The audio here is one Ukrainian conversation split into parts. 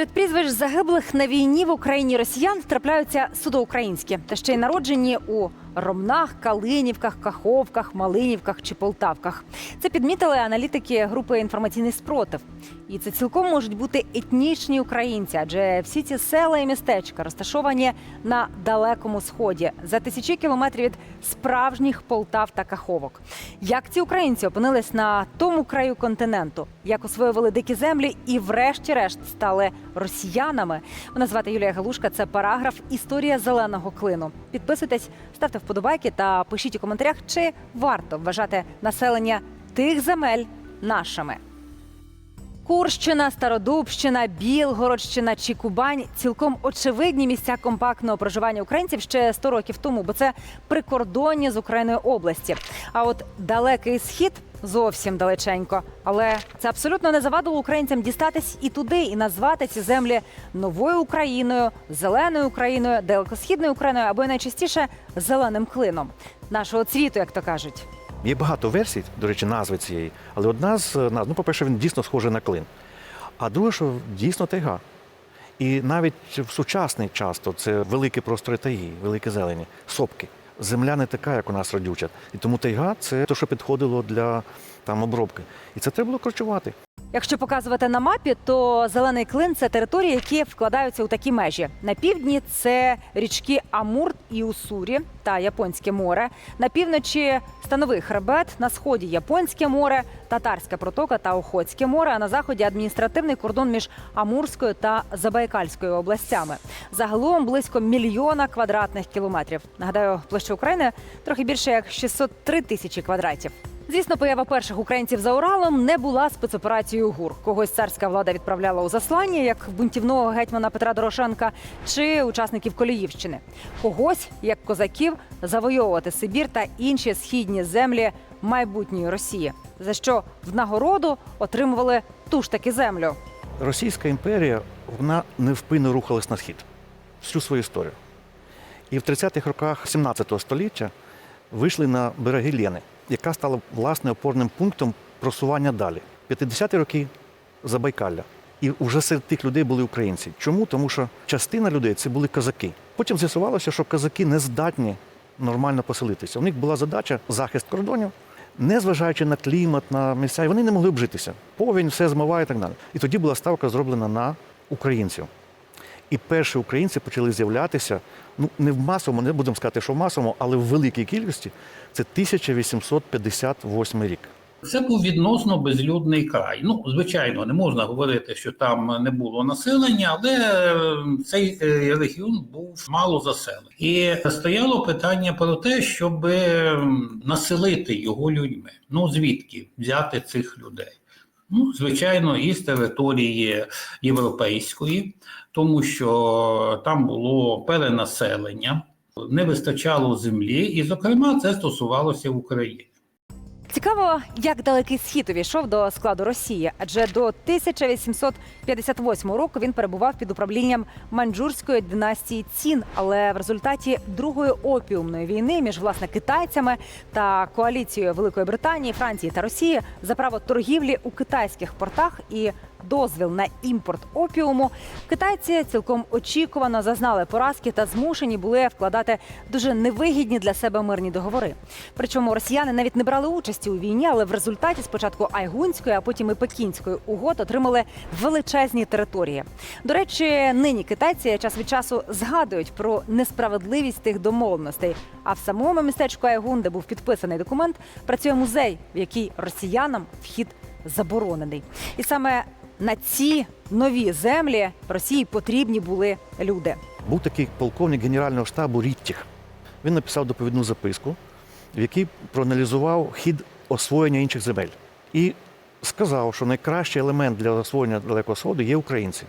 Серед прізвищ загиблих на війні в Україні росіян трапляються судоукраїнські, та ще й народжені у Ромнах, Калинівках, Каховках, Малинівках чи Полтавках. Це підмітили аналітики групи інформаційний спротив. І це цілком можуть бути етнічні українці, адже всі ці села і містечка розташовані на далекому сході за тисячі кілометрів від справжніх Полтав та Каховок. Як ці українці опинились на тому краю континенту, як освоювали дикі землі і, врешті-решт, стали росіянами. Мене звати Юлія Галушка. Це параграф Історія зеленого клину. Підписуйтесь, ставте вподобайки та пишіть у коментарях, чи варто вважати населення тих земель нашими. Курщина, Стародубщина, Білгородщина чи Кубань цілком очевидні місця компактного проживання українців ще 100 років тому, бо це прикордонні з Україною області. А от далекий схід зовсім далеченько. Але це абсолютно не завадило українцям дістатись і туди, і назвати ці землі новою Україною, зеленою Україною, далекосхідною Україною або найчастіше зеленим клином нашого цвіту, як то кажуть. Є багато версій, до речі, назви цієї, але одна з назв, ну, по-перше, він дійсно схожий на клин. А друге, що дійсно тайга. І навіть в сучасний час то це великі простори тайги, великі зелені, сопки. Земля не така, як у нас родюча. І тому тайга це те, що підходило для там обробки. І це треба було корчувати. Якщо показувати на мапі, то зелений клин це території, які вкладаються у такі межі. На півдні це річки Амур і Усурі та Японське море. На півночі становий хребет, на сході Японське море, Татарська протока та Охотське море. А на заході адміністративний кордон між Амурською та Забайкальською областями. Загалом близько мільйона квадратних кілометрів. Нагадаю, площа України трохи більше як 603 тисячі квадратів. Звісно, поява перших українців за Уралом не була спецоперацією ГУР. Когось царська влада відправляла у заслання, як бунтівного гетьмана Петра Дорошенка, чи учасників Коліївщини. Когось, як козаків, завойовувати Сибір та інші східні землі майбутньої Росії, за що в нагороду отримували ту ж таки землю. Російська імперія вона невпинно рухалась на схід всю свою історію. І в 30-х роках 17 століття вийшли на береги Лєни, яка стала власне опорним пунктом просування далі. 50-ті роки Забайкалля. І вже серед тих людей були українці. Чому? Тому що частина людей це були козаки. Потім з'ясувалося, що козаки не здатні нормально поселитися. У них була задача захист кордонів, незважаючи на клімат, на місця, і вони не могли обжитися. Повінь, все змиває і так далі. І тоді була ставка зроблена на українців. І перші українці почали з'являтися, ну не в масовому, не будемо сказати, що в масовому, але в великій кількості. Це 1858 рік. Це був відносно безлюдний край. Ну, звичайно, не можна говорити, що там не було населення, але е, цей е, регіон був мало заселений. І стояло питання про те, щоб ем, населити його людьми. Ну звідки взяти цих людей? Ну, звичайно, із території європейської, тому що там було перенаселення, не вистачало землі, і, зокрема, це стосувалося України. Цікаво, як далекий схід увійшов до складу Росії, адже до 1858 року він перебував під управлінням манджурської династії Цін. Але в результаті другої опіумної війни між власне китайцями та коаліцією Великої Британії, Франції та Росії за право торгівлі у китайських портах і дозвіл на імпорт опіуму, китайці цілком очікувано зазнали поразки та змушені були вкладати дуже невигідні для себе мирні договори. Причому росіяни навіть не брали участі у війні, але в результаті спочатку Айгунської, а потім і Пекінської угод отримали величезні території. До речі, нині китайці час від часу згадують про несправедливість тих домовленостей. А в самому містечку Айгун, де був підписаний документ, працює музей, в який росіянам вхід заборонений. І саме на ці нові землі Росії потрібні були люди. Був такий полковник Генерального штабу Ріттіх. Він написав доповідну записку, в якій проаналізував хід освоєння інших земель. І сказав, що найкращий елемент для освоєння Далекого Сходу є українці.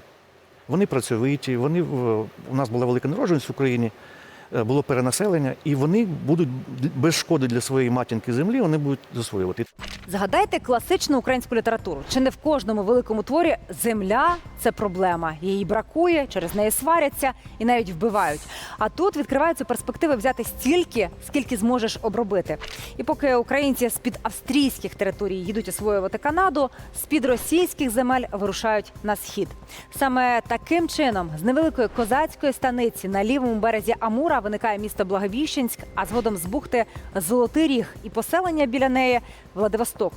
Вони працьовиті, вони у нас була велика народженість в Україні. Е, було перенаселення, і вони будуть без шкоди для своєї матінки землі, вони будуть засвоювати. Згадайте класичну українську літературу. Чи не в кожному великому творі земля це проблема? Її бракує, через неї сваряться і навіть вбивають. А тут відкриваються перспективи взяти стільки, скільки зможеш обробити. І поки українці з під австрійських територій їдуть освоювати Канаду, з під російських земель вирушають на схід. Саме таким чином з невеликої козацької станиці на лівому березі Амура виникає місто Благовіщенськ, а згодом з бухти Золотий Ріг і поселення біля неї Владивосток.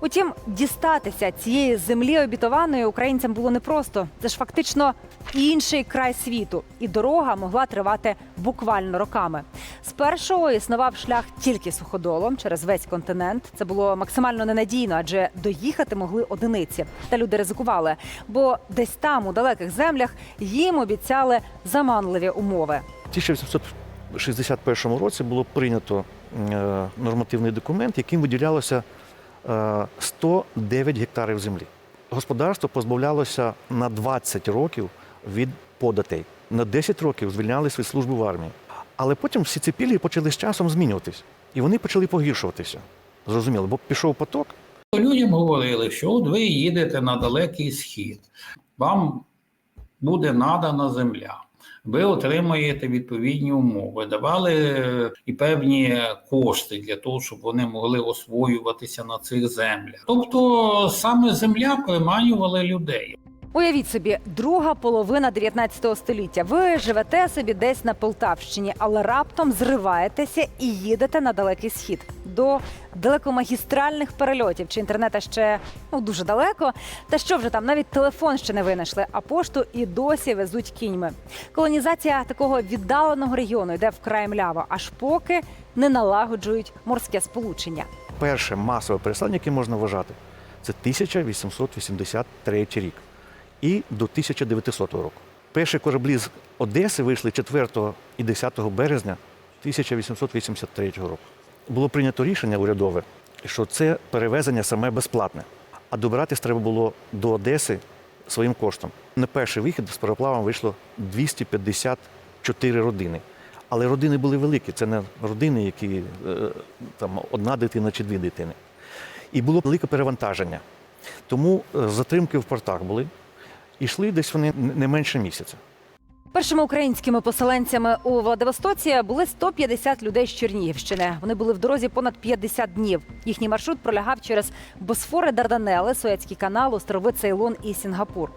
Утім, дістатися цієї землі обітованої українцям було непросто. Це ж фактично інший край світу, і дорога могла тривати буквально роками. Спершу існував шлях тільки суходолом через весь континент. Це було максимально ненадійно, адже доїхати могли одиниці. Та люди ризикували, бо десь там, у далеких землях, їм обіцяли заманливі умови. В 1861 році було прийнято е, нормативний документ, яким виділялося е, 109 гектарів землі. Господарство позбавлялося на 20 років від податей. На 10 років звільнялись від служби в армії. Але потім всі ці пільги почали з часом змінюватись. І вони почали погіршуватися. Зрозуміло, бо пішов поток, Людям говорили, що от ви їдете на далекий схід, вам буде надана земля. Ви отримаєте відповідні умови, давали е, і певні кошти для того, щоб вони могли освоюватися на цих землях. Тобто саме земля приманювала людей. Уявіть собі, друга половина 19 століття. Ви живете собі десь на Полтавщині, але раптом зриваєтеся і їдете на далекий схід до далекомагістральних перельотів. Чи інтернета ще ну дуже далеко? Та що вже там навіть телефон ще не винайшли, а пошту і досі везуть кіньми. Колонізація такого віддаленого регіону йде вкрай мляво, аж поки не налагоджують морське сполучення. перше масове переселення, яке можна вважати, це 1883 рік і до 1900 року. Перші кораблі з Одеси вийшли 4 і 10 березня 1883 року. Було прийнято рішення урядове, що це перевезення саме безплатне, а добиратись треба було до Одеси своїм коштом. На перший вихід з пароплавом вийшло 254 родини. Але родини були великі, це не родини, які е, там одна дитина чи дві дитини. І було велике перевантаження. Тому е, затримки в портах були. І йшли десь вони не менше місяця. Першими українськими поселенцями у Владивостоці були 150 людей з Чернігівщини. Вони були в дорозі понад 50 днів. Їхній маршрут пролягав через Босфори, Дарданели, Суецький канал, острови Цейлон і Сінгапур.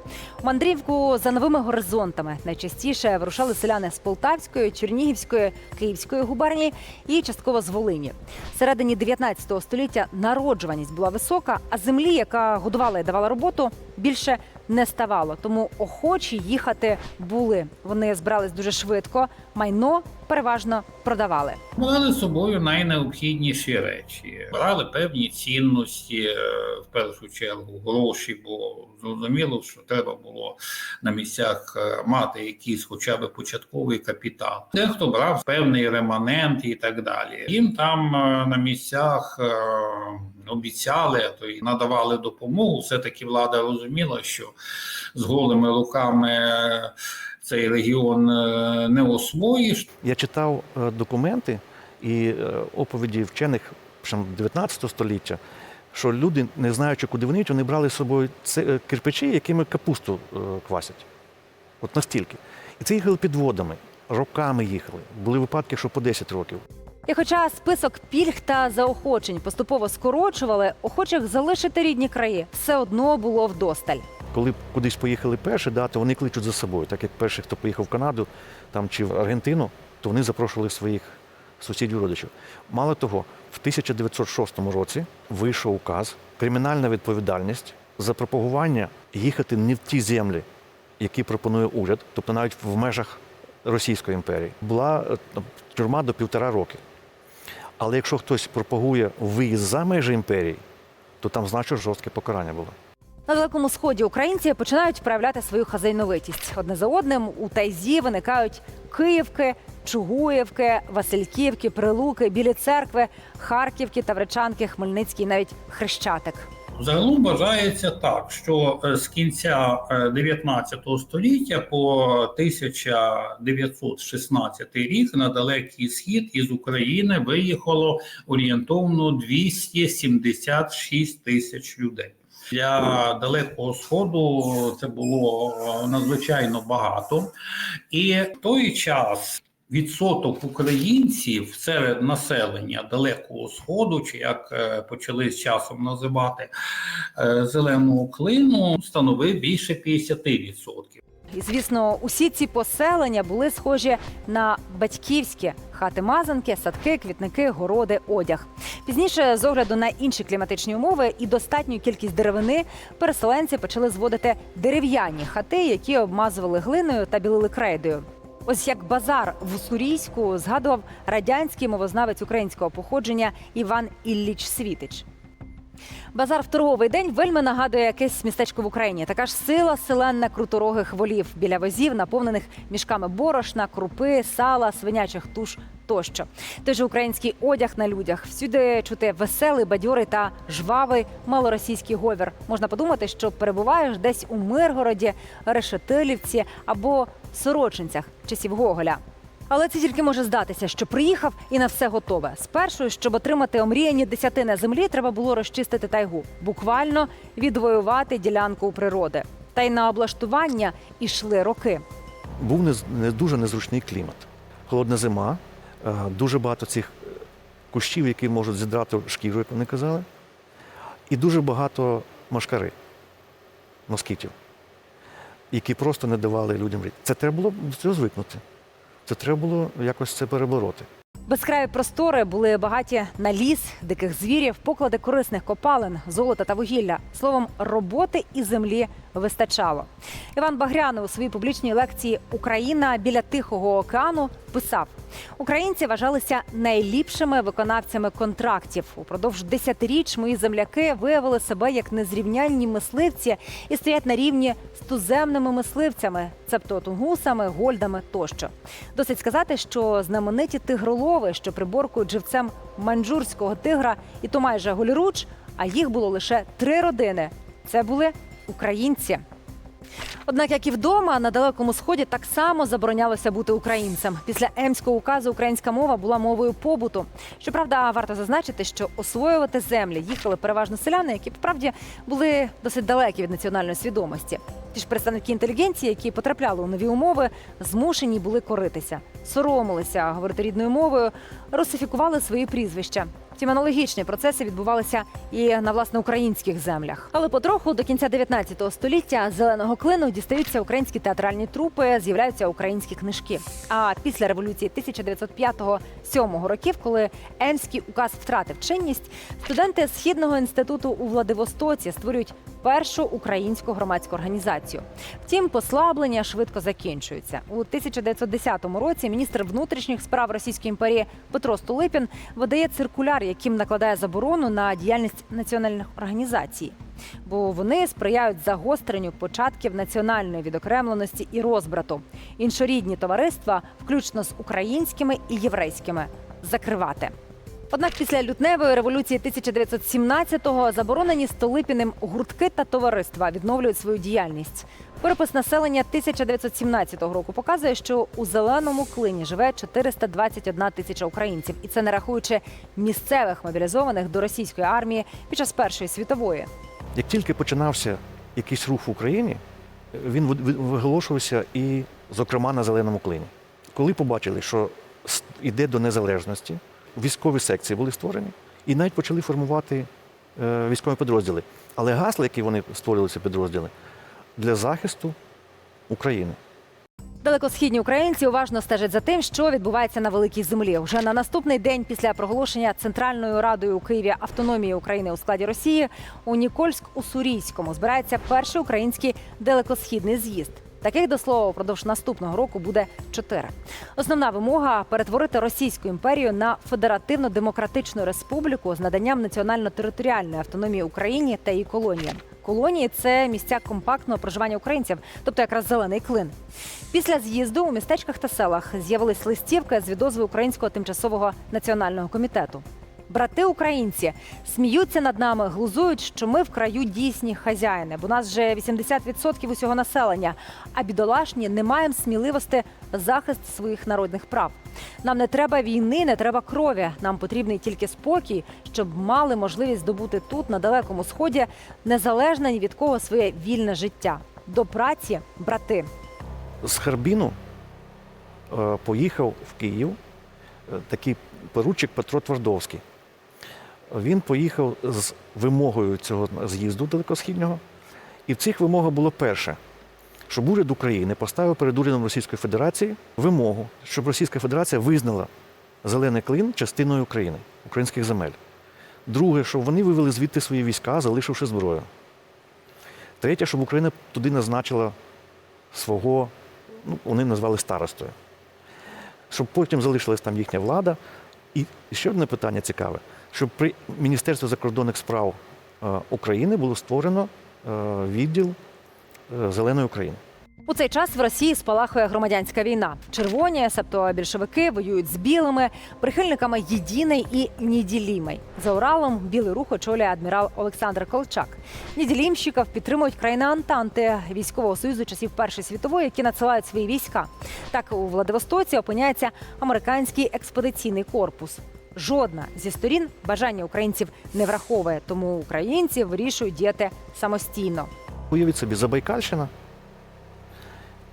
Мандрівку за новими горизонтами найчастіше вирушали селяни з Полтавської, Чернігівської, Київської губернії і частково з Волині. Всередині 19 століття народжуваність була висока, а землі, яка годувала і давала роботу, більше не ставало. Тому охочі їхати були. Вони збирались дуже швидко. Майно переважно продавали. Брали з собою найнеобхідніші речі, брали певні цінності, е, в першу чергу гроші, бо зрозуміло, що треба було на місцях е, мати якийсь хоча б початковий капітал. Дехто брав певний реманент і так далі. Їм там е, на місцях обіцяли, то й надавали допомогу. Все таки влада розуміла, що з голими руками. Цей регіон е, не освоїш, Я читав е, документи і е, оповіді вчених ще 19 століття, що люди, не знаючи, куди вони йдуть, вони брали з собою це, кирпичі, якими капусту квасять. От настільки. І це їхали підводами, роками їхали. Були випадки, що по 10 років. І хоча список пільг та заохочень поступово скорочували, охочих залишити рідні краї все одно було вдосталь. Коли кудись поїхали перші, да, то вони кличуть за собою. Так як перший, хто поїхав в Канаду там, чи в Аргентину, то вони запрошували своїх сусідів родичів. Мало того, в 1906 році вийшов указ, кримінальна відповідальність за пропагування їхати не в ті землі, які пропонує уряд, тобто навіть в межах Російської імперії, була е, тюрма до півтора роки. Але якщо хтось пропагує виїзд за межі імперії, то там значно жорстке покарання було. На далекому сході українці починають проявляти свою хазайновитість. Одне за одним у тайзі виникають Київки, Чугуєвки, Васильківки, Прилуки, Білі церкви, Харківки, Тавричанки, Хмельницький, навіть Хрещатик. Загалом вважається так, що е, з кінця е, 19 століття по 1916 рік на далекий схід із України виїхало орієнтовно 276 тисяч людей. Для далекого сходу це було е, надзвичайно багато, і в той час відсоток українців серед населення далекого сходу, чи як е, почали з часом називати е, зеленого клину, становив більше 50%. І звісно, усі ці поселення були схожі на батьківські хати мазанки, садки, квітники, городи, одяг. Пізніше, з огляду на інші кліматичні умови і достатню кількість деревини, переселенці почали зводити дерев'яні хати, які обмазували глиною та білили крейдою. Ось як базар в Уссурійську згадував радянський мовознавець українського походження Іван Ілліч Світич. Базар в торговий день вельми нагадує якесь містечко в Україні. Така ж сила селенна круторогих волів біля возів, наповнених мішками борошна, крупи, сала, свинячих туш тощо. Той же український одяг на людях. Всюди чути веселий, бадьорий та жвавий малоросійський говір. Можна подумати, що перебуваєш десь у Миргороді, Решетилівці або Сорочинцях часів Гоголя. Але це тільки може здатися, що приїхав і на все готове. Спершу, щоб отримати омріяні десятини землі, треба було розчистити тайгу, буквально відвоювати ділянку у природи. Та й на облаштування ішли роки. Був не, не дуже незручний клімат. Холодна зима, е, дуже багато цих е, кущів, які можуть зідрати шкіру, як вони казали, і дуже багато машкари, москітів, які просто не давали людям жити. Це треба було до цього звикнути. Це треба було якось це перебороти. Безкраї простори були багаті на ліс, диких звірів, поклади корисних копалин, золота та вугілля. Словом, роботи і землі вистачало. Іван Багрянов у своїй публічній лекції Україна біля Тихого океану писав: Українці вважалися найліпшими виконавцями контрактів. Упродовж десятиріч мої земляки виявили себе як незрівнянні мисливці і стоять на рівні з туземними мисливцями, цебто тунгусами, гольдами тощо. Досить сказати, що знамениті тигролови, що приборкують живцем маньчжурського тигра, і то майже голіруч, а їх було лише три родини. Це були українці. Однак, як і вдома, на далекому сході так само заборонялося бути українцем. Після емського указу українська мова була мовою побуту. Щоправда, варто зазначити, що освоювати землі їхали переважно селяни, які справді були досить далекі від національної свідомості. Ті ж представники інтелігенції, які потрапляли у нові умови, змушені були коритися, соромилися говорити рідною мовою, русифікували свої прізвища. Втім, аналогічні процеси відбувалися і на власне українських землях. Але потроху до кінця 19 століття зеленого клину дістаються українські театральні трупи, з'являються українські книжки. А після революції 1905-1907 років, коли Емський указ втратив чинність, студенти східного інституту у Владивостоці створюють першу українську громадську організацію. Втім, послаблення швидко закінчуються. У 1910 році міністр внутрішніх справ Російської імперії Петро Столипін видає циркуляр, яким накладає заборону на діяльність національних організацій. Бо вони сприяють загостренню початків національної відокремленості і розбрату. Іншорідні товариства, включно з українськими і єврейськими, закривати. Однак після лютневої революції 1917-го заборонені Столипіним гуртки та товариства відновлюють свою діяльність. Перепис населення 1917 року показує, що у зеленому клині живе 421 тисяча українців, і це не рахуючи місцевих мобілізованих до російської армії під час Першої світової. Як тільки починався якийсь рух в Україні, він ви- ви- виголошувався і, зокрема, на зеленому клині. Коли побачили, що йде до незалежності, військові секції були створені, і навіть почали формувати е, військові підрозділи. Але гасла, які вони створили ці підрозділи, для захисту України. Далекосхідні українці уважно стежать за тим, що відбувається на великій землі. Вже на наступний день після проголошення Центральною радою у Києві автономії України у складі Росії у Нікольськ-Уссурійському збирається перший український далекосхідний з'їзд. Таких до слова впродовж наступного року буде чотири. Основна вимога перетворити Російську імперію на федеративно-демократичну республіку з наданням національно-територіальної автономії Україні та її колоніям. Колонії це місця компактного проживання українців, тобто якраз зелений клин. Після з'їзду у містечках та селах з'явились листівки з відозви Українського тимчасового національного комітету. Брати українці сміються над нами, глузують, що ми в краю дійсні хазяїни, бо нас вже 80% усього населення. А бідолашні не маємо сміливості захист своїх народних прав. Нам не треба війни, не треба крові. Нам потрібний тільки спокій, щоб мали можливість здобути тут, на далекому сході, незалежне ні від кого своє вільне життя. До праці, брати. З Харбіну е, поїхав в Київ е, такий поручик Петро Твардовський. Він поїхав з вимогою цього з'їзду далекосхіднього. І в цих вимогах було перше, щоб уряд України поставив перед урядом Російської Федерації вимогу, щоб Російська Федерація визнала зелений клин частиною України, українських земель. Друге, щоб вони вивели звідти свої війська, залишивши зброю. Третє, щоб Україна туди назначила свого, ну, вони назвали старостою. Щоб потім залишилась там їхня влада. І ще одне питання цікаве, щоб при Міністерстві закордонних справ е, України було створено е, відділ е, Зеленої України. У цей час в Росії спалахує громадянська війна. Червоні, себто більшовики, воюють з білими, прихильниками єдиний і неділімий. За Уралом білий рух очолює адмірал Олександр Колчак. Неділімщиків підтримують країни Антанти військового союзу часів Першої світової, які надсилають свої війська. Так у Владивостоці опиняється американський експедиційний корпус. Жодна зі сторін бажання українців не враховує, тому українці вирішують діяти самостійно. Уявіть собі, Забайкальщина,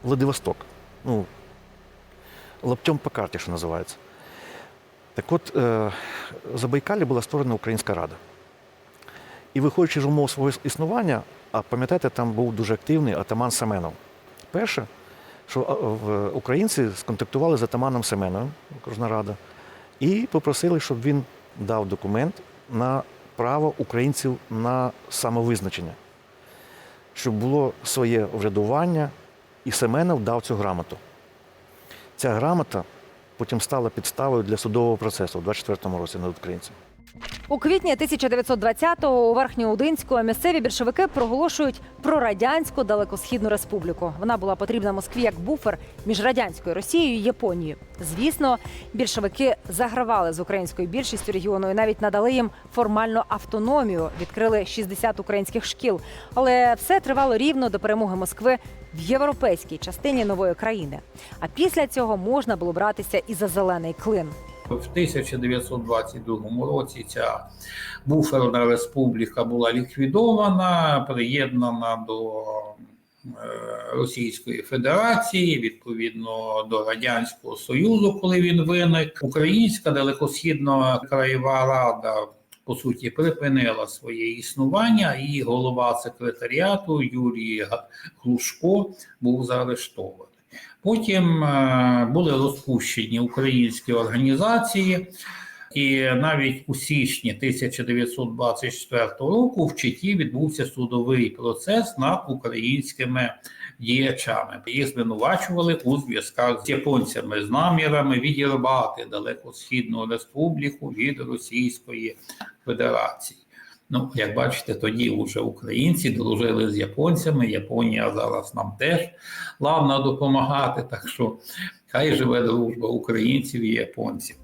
Владивосток. Ну, лаптем по карті, що називається. Так от, е, в Забайкалі була створена Українська Рада. І виходячи з умов свого існування, а пам'ятаєте, там був дуже активний атаман Семенов. Перше, що українці сконтактували з атаманом Семеновим, окружна рада, і попросили, щоб він дав документ на право українців на самовизначення щоб було своє врядування, і Семенов дав цю грамоту. Ця грамота потім стала підставою для судового процесу у 24-му році над українцями. У квітні 1920-го у Верхньоудинську місцеві більшовики проголошують про радянську далекосхідну республіку. Вона була потрібна Москві як буфер між радянською Росією і Японією. Звісно, більшовики загравали з українською більшістю регіону і навіть надали їм формальну автономію. Відкрили 60 українських шкіл. Але все тривало рівно до перемоги Москви в європейській частині нової країни. А після цього можна було братися і за зелений клин. В 1922 році ця буферна республіка була ліквідована, приєднана до е, Російської Федерації, відповідно до Радянського Союзу, коли він виник. Українська далекосхідна краєва рада. По суті, припинила своє існування, і голова секретаріату Юрій Глушко був заарештований. Потім е, були розпущені українські організації, і навіть у січні 1924 року в Читі відбувся судовий процес над українськими діячами. Їх звинувачували у зв'язках з японцями з намірами відірвати далекосхідну республіку від Російської Федерації. Ну, як бачите, тоді вже українці дружили з японцями. Японія зараз нам теж лавна допомагати. Так що хай живе дружба українців і японців.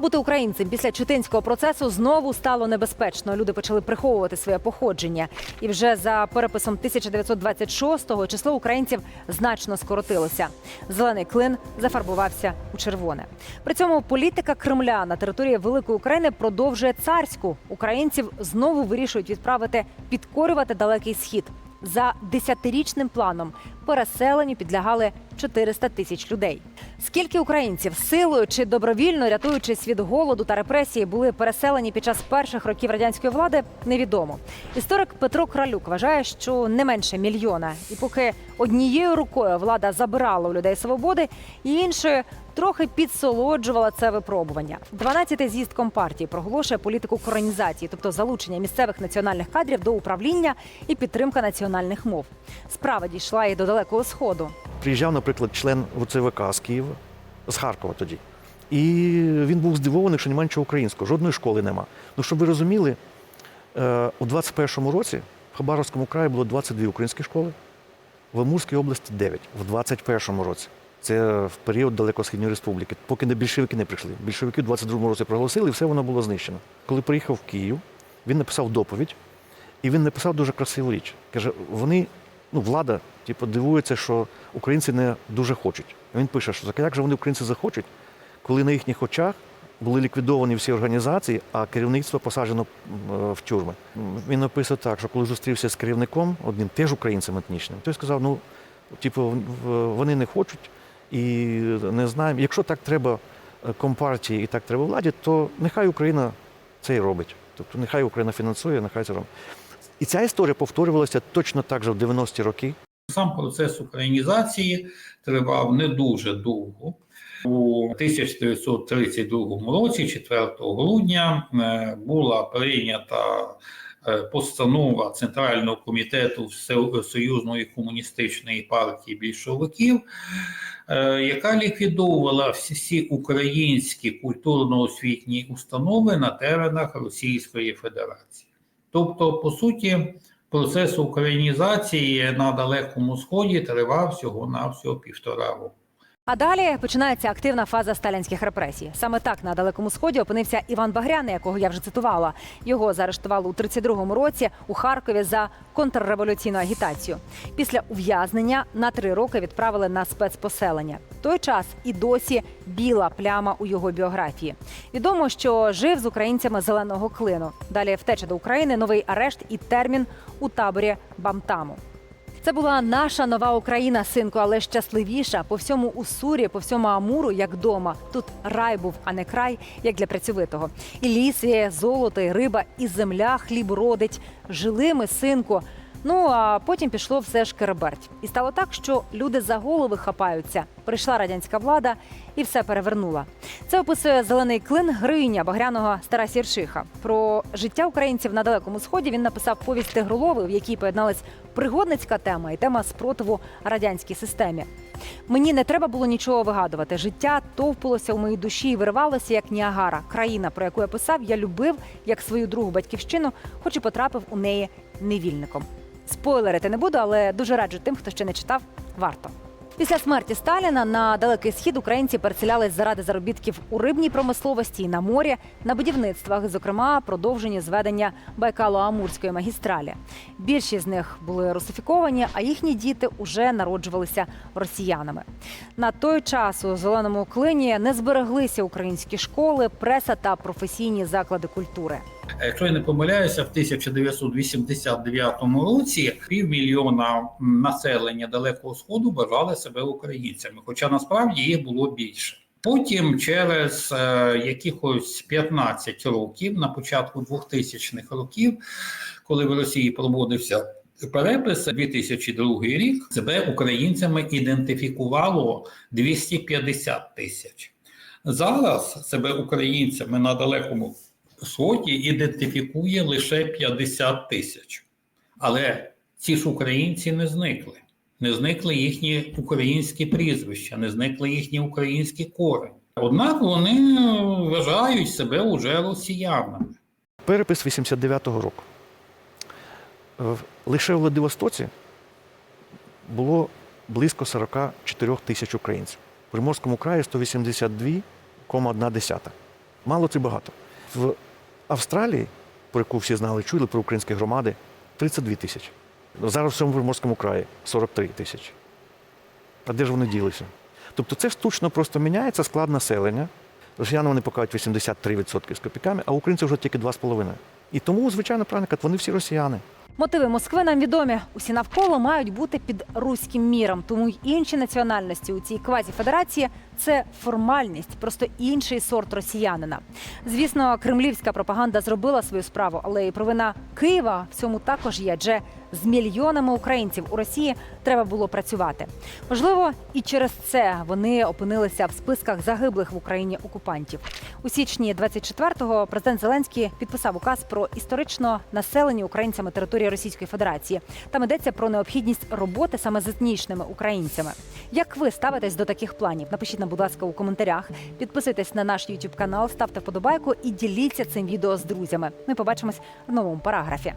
Бути українцем після читинського процесу знову стало небезпечно. Люди почали приховувати своє походження. І вже за переписом 1926-го число українців значно скоротилося. Зелений клин зафарбувався у червоне. При цьому політика Кремля на території Великої України продовжує царську. Українців знову вирішують відправити підкорювати далекий схід. За десятирічним планом переселенню підлягали 400 тисяч людей. Скільки українців силою чи добровільно рятуючись від голоду та репресії були переселені під час перших років радянської влади, невідомо. Історик Петро Кралюк вважає, що не менше мільйона. І поки однією рукою влада забирала у людей свободи, і іншою трохи підсолоджувала це випробування. 12-й з'їзд компартії проголошує політику коронізації, тобто залучення місцевих національних кадрів до управління і підтримка національних мов. Справа дійшла і до далекого сходу. Приїжджав, наприклад, член ВЦВК з Києва, з Харкова тоді. І він був здивований, що немає нічого українського, жодної школи нема. Ну, щоб ви розуміли, е, у 21-му році в Хабаровському краї було 22 українські школи, в Амурській області 9 в 21-му році. Це в період Далекосхідної республіки, поки не більшовики не прийшли. Більшовики в 22-му році проголосили, і все воно було знищено. Коли приїхав в Київ, він написав доповідь, і він написав дуже красиву річ. Каже, вони, ну, влада, типу, дивується, що українці не дуже хочуть. Він пише, що як же вони українці захочуть, коли на їхніх очах були ліквідовані всі організації, а керівництво посаджено в тюрми. Він написав так, що коли зустрівся з керівником, одним теж українцем етнічним, той сказав: ну, типу, вони не хочуть і не знаємо. Якщо так треба е, компартії і так треба владі, то нехай Україна це і робить. Тобто нехай Україна фінансує, нехай це робить. І ця історія повторювалася точно так же в 90-ті роки. Сам процес українізації тривав не дуже довго. У 1932 році, 4 грудня, е, була прийнята постанова Центрального комітету Всесоюзної комуністичної партії більшовиків, е, яка ліквідовувала всі українські культурно-освітні установи на теренах Російської Федерації. Тобто, по суті, процес українізації на Далекому Сході тривав всього на всього півтора року. А далі починається активна фаза сталінських репресій. Саме так на далекому сході опинився Іван Багряний, якого я вже цитувала. Його заарештували у 32-му році у Харкові за контрреволюційну агітацію. Після ув'язнення на три роки відправили на спецпоселення. Той час і досі біла пляма у його біографії. Відомо, що жив з українцями зеленого клину. Далі втеча до України, новий арешт і термін у таборі Бамтаму. Це була наша нова Україна, синку, але щасливіша по всьому Усурі, по всьому Амуру, як дома. Тут рай був, а не край, як для працьовитого. І ліс є, золото, і риба, і земля, хліб родить. Жили ми, синку. Ну а потім пішло все ж кереберть. І стало так, що люди за голови хапаються. Прийшла радянська влада і все перевернула. Це описує зелений клин гриня Багряного Стара Сіршиха. Про життя українців на далекому сході він написав повість Тигролови, в якій поєднались пригодницька тема і тема спротиву радянській системі. Мені не треба було нічого вигадувати. Життя товпилося у моїй душі і виривалося як Ніагара. Країна, про яку я писав, я любив як свою другу батьківщину, хоч і потрапив у неї невільником. Спойлерити не буду, але дуже раджу тим, хто ще не читав, варто. Після смерті Сталіна на далекий схід українці переселялись заради заробітків у рибній промисловості і на морі, на будівництвах, зокрема, продовження зведення Байкало-Амурської магістралі. Більшість з них були русифіковані, а їхні діти уже народжувалися росіянами. На той час у зеленому клині не збереглися українські школи, преса та професійні заклади культури. Якщо я не помиляюся, в 1989 році півмільйона населення Далекого Сходу вважали себе українцями, хоча насправді їх було більше. Потім, через е, якихось 15 років, на початку 2000-х років, коли в Росії проводився перепис, 2002 рік себе українцями ідентифікувало 250 тисяч. Зараз себе українцями на далекому сході ідентифікує лише 50 тисяч. Але ці ж українці не зникли. Не зникли їхні українські прізвища, не зникли їхні українські корені. Однак вони вважають себе уже росіянами. Перепис 89-го року. Е, Лише в Владивостоці було близько 44 тисяч українців. В Приморському краї 182,1. Мало чи багато. В Австралії, про яку всі знали, чули про українські громади, 32 тисячі. Зараз в цьому Приморському краї 43 тисячі. А де ж вони ділися? Тобто це штучно просто міняється склад населення. Росіяни вони покажуть 83% з копійками, а українці вже тільки 2,5%. І тому, звичайно, правильно вони всі росіяни. Мотиви Москви нам відомі. Усі навколо мають бути під руським міром. Тому й інші національності у цій квазі федерації це формальність, просто інший сорт росіянина. Звісно, кремлівська пропаганда зробила свою справу, але і провина Києва в цьому також є. Адже з мільйонами українців у Росії треба було працювати. Можливо, і через це вони опинилися в списках загиблих в Україні окупантів. У січні 24-го президент Зеленський підписав указ про історично населені українцями території Російської Федерації. Там йдеться про необхідність роботи саме з етнічними українцями. Як ви ставитесь до таких планів? Напишіть нам, будь ласка, у коментарях. Підписуйтесь на наш YouTube канал, ставте вподобайку і діліться цим відео з друзями. Ми побачимось в новому параграфі.